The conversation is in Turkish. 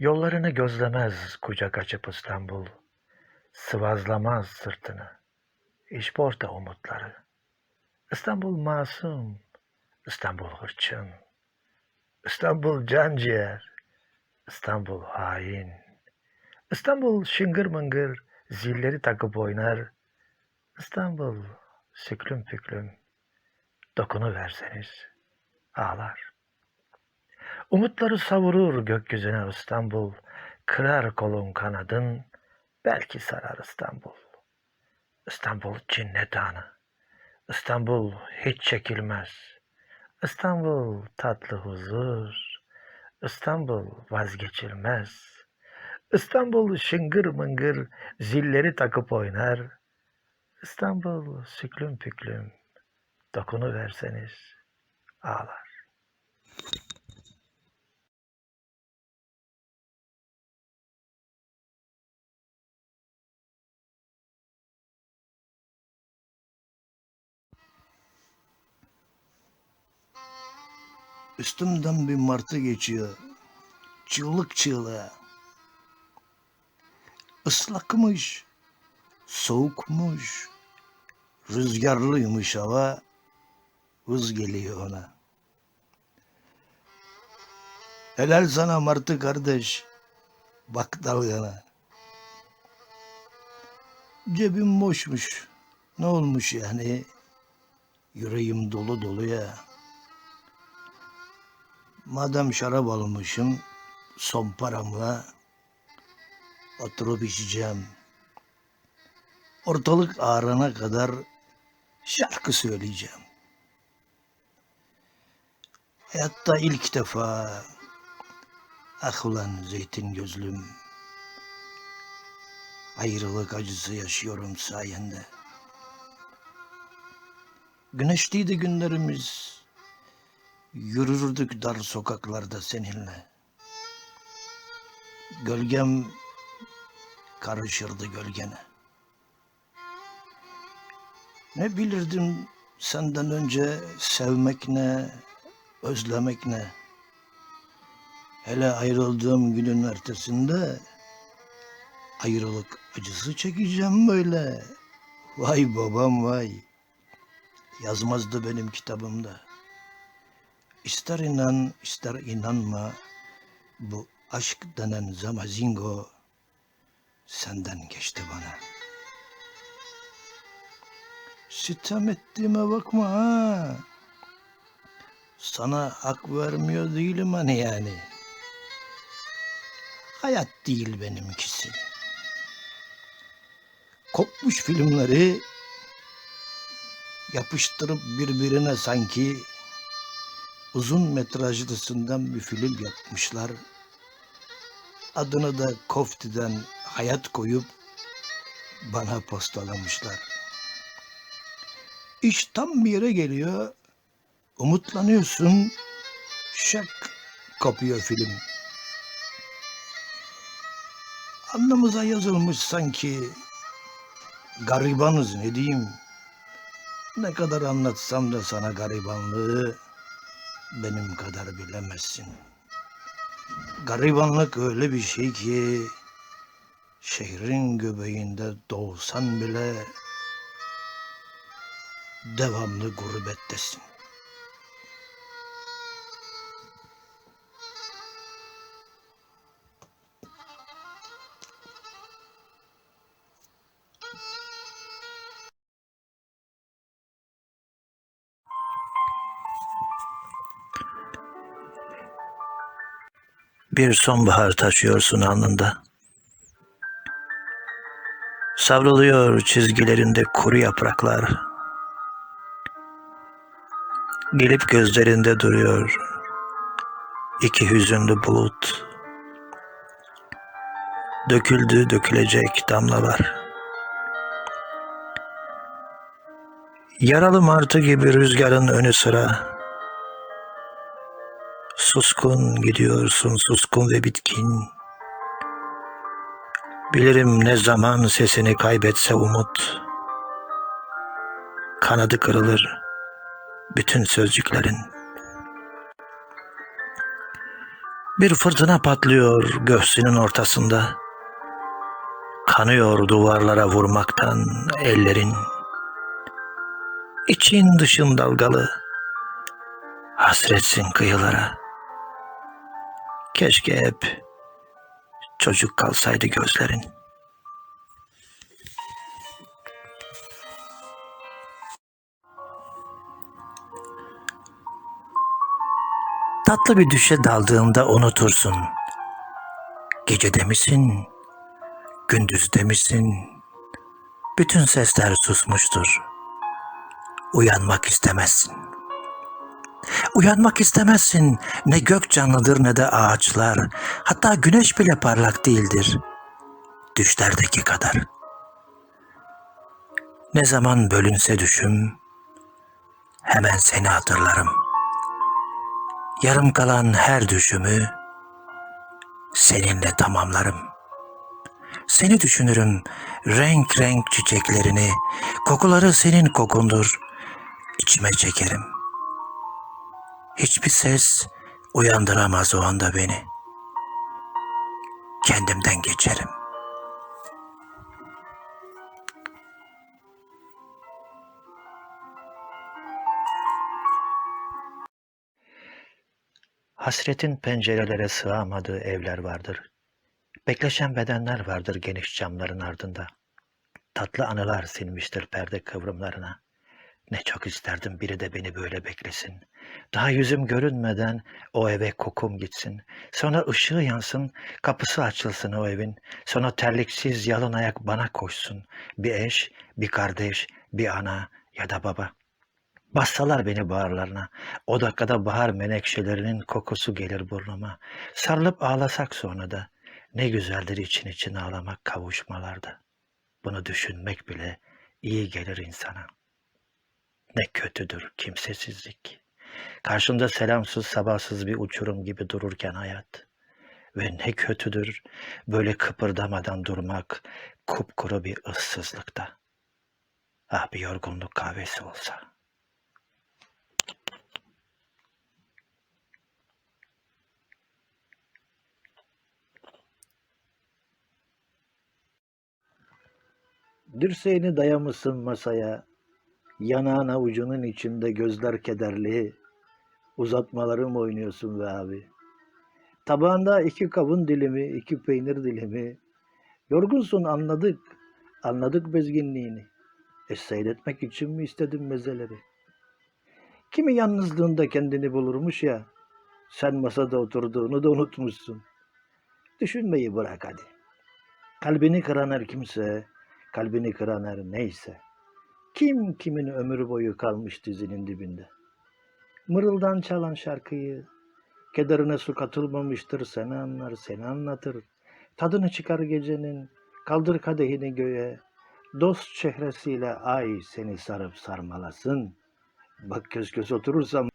Yollarını gözlemez kucak açıp İstanbul, sıvazlamaz sırtını, işporta umutları. İstanbul masum, İstanbul hırçın, İstanbul canciğer, İstanbul hain, İstanbul şıngır mıngır zilleri takıp oynar, İstanbul süklüm püklüm, dokunu verseniz ağlar. Umutları savurur gökyüzüne İstanbul, kırar kolun kanadın, belki sarar İstanbul. İstanbul cinnet anı, İstanbul hiç çekilmez. İstanbul tatlı huzur, İstanbul vazgeçilmez. İstanbul şıngır mıngır zilleri takıp oynar. İstanbul süklüm püklüm, dokunu verseniz ağlar. Üstümden bir martı geçiyor. Çığlık çığlığa. Islakmış, soğukmuş, rüzgarlıymış hava. Hız geliyor ona. Helal sana martı kardeş. Bak dalgana. Cebim boşmuş. Ne olmuş yani? Yüreğim dolu dolu ya. Madem şarap almışım son paramla oturup içeceğim. Ortalık ağrına kadar şarkı söyleyeceğim. Hayatta ilk defa ah ulan zeytin gözlüm ayrılık acısı yaşıyorum sayende. Güneşliydi günlerimiz. Yürürdük dar sokaklarda seninle. Gölgem karışırdı gölgene. Ne bilirdim senden önce sevmek ne, özlemek ne. Hele ayrıldığım günün ertesinde ayrılık acısı çekeceğim böyle. Vay babam vay. Yazmazdı benim kitabımda. İster inan ister inanma bu aşk denen zamazingo senden geçti bana. Sitem ettiğime bakma ha. Sana hak vermiyor değilim hani yani. Hayat değil benimkisi. Kopmuş filmleri yapıştırıp birbirine sanki uzun metrajlısından bir film yapmışlar. Adını da Kofti'den hayat koyup bana postalamışlar. İş tam bir yere geliyor. Umutlanıyorsun. Şak kopuyor film. Alnımıza yazılmış sanki. Garibanız ne diyeyim. Ne kadar anlatsam da sana garibanlığı benim kadar bilemezsin. Garibanlık öyle bir şey ki şehrin göbeğinde doğsan bile devamlı gurbettesin. Bir sonbahar taşıyorsun alnında. Savruluyor çizgilerinde kuru yapraklar. Gelip gözlerinde duruyor iki hüzünlü bulut. Döküldü dökülecek damlalar. Yaralı martı gibi rüzgarın önü sıra. Suskun gidiyorsun, suskun ve bitkin. Bilirim ne zaman sesini kaybetse umut. Kanadı kırılır bütün sözcüklerin. Bir fırtına patlıyor göğsünün ortasında. Kanıyor duvarlara vurmaktan ellerin. İçin dışın dalgalı. Hasretsin kıyılara. Keşke hep çocuk kalsaydı gözlerin. Tatlı bir düşe daldığında unutursun. Gecede misin? Gündüzde misin? Bütün sesler susmuştur. Uyanmak istemezsin. Uyanmak istemezsin. Ne gök canlıdır ne de ağaçlar. Hatta güneş bile parlak değildir. Düşlerdeki kadar. Ne zaman bölünse düşüm, hemen seni hatırlarım. Yarım kalan her düşümü seninle tamamlarım. Seni düşünürüm, renk renk çiçeklerini, kokuları senin kokundur, içime çekerim. Hiçbir ses uyandıramaz o anda beni. Kendimden geçerim. Hasretin pencerelere sığamadığı evler vardır. Bekleşen bedenler vardır geniş camların ardında. Tatlı anılar silmiştir perde kıvrımlarına. Ne çok isterdim biri de beni böyle beklesin. Daha yüzüm görünmeden o eve kokum gitsin. Sonra ışığı yansın, kapısı açılsın o evin. Sonra terliksiz yalın ayak bana koşsun. Bir eş, bir kardeş, bir ana ya da baba. Bassalar beni bağırlarına. O dakikada bahar menekşelerinin kokusu gelir burnuma. Sarılıp ağlasak sonra da. Ne güzeldir için için ağlamak kavuşmalarda. Bunu düşünmek bile iyi gelir insana. Ne kötüdür kimsesizlik. Karşında selamsız sabahsız bir uçurum gibi dururken hayat. Ve ne kötüdür böyle kıpırdamadan durmak kupkuru bir ıssızlıkta. Ah bir yorgunluk kahvesi olsa.'' Dirseğini dayamışsın masaya. Yanağın avucunun içinde gözler kederli. Uzatmaları mı oynuyorsun be abi? Tabağında iki kavun dilimi, iki peynir dilimi. Yorgunsun anladık. Anladık bezginliğini. E seyretmek için mi istedin mezeleri? Kimi yalnızlığında kendini bulurmuş ya. Sen masada oturduğunu da unutmuşsun. Düşünmeyi bırak hadi. Kalbini kıran her kimse, kalbini kıran her neyse. Kim kimin ömür boyu kalmış dizinin dibinde. Mırıldan çalan şarkıyı, kederine su katılmamıştır seni anlar, seni anlatır. Tadını çıkar gecenin, kaldır kadehini göğe. Dost çehresiyle ay seni sarıp sarmalasın. Bak göz göz oturursam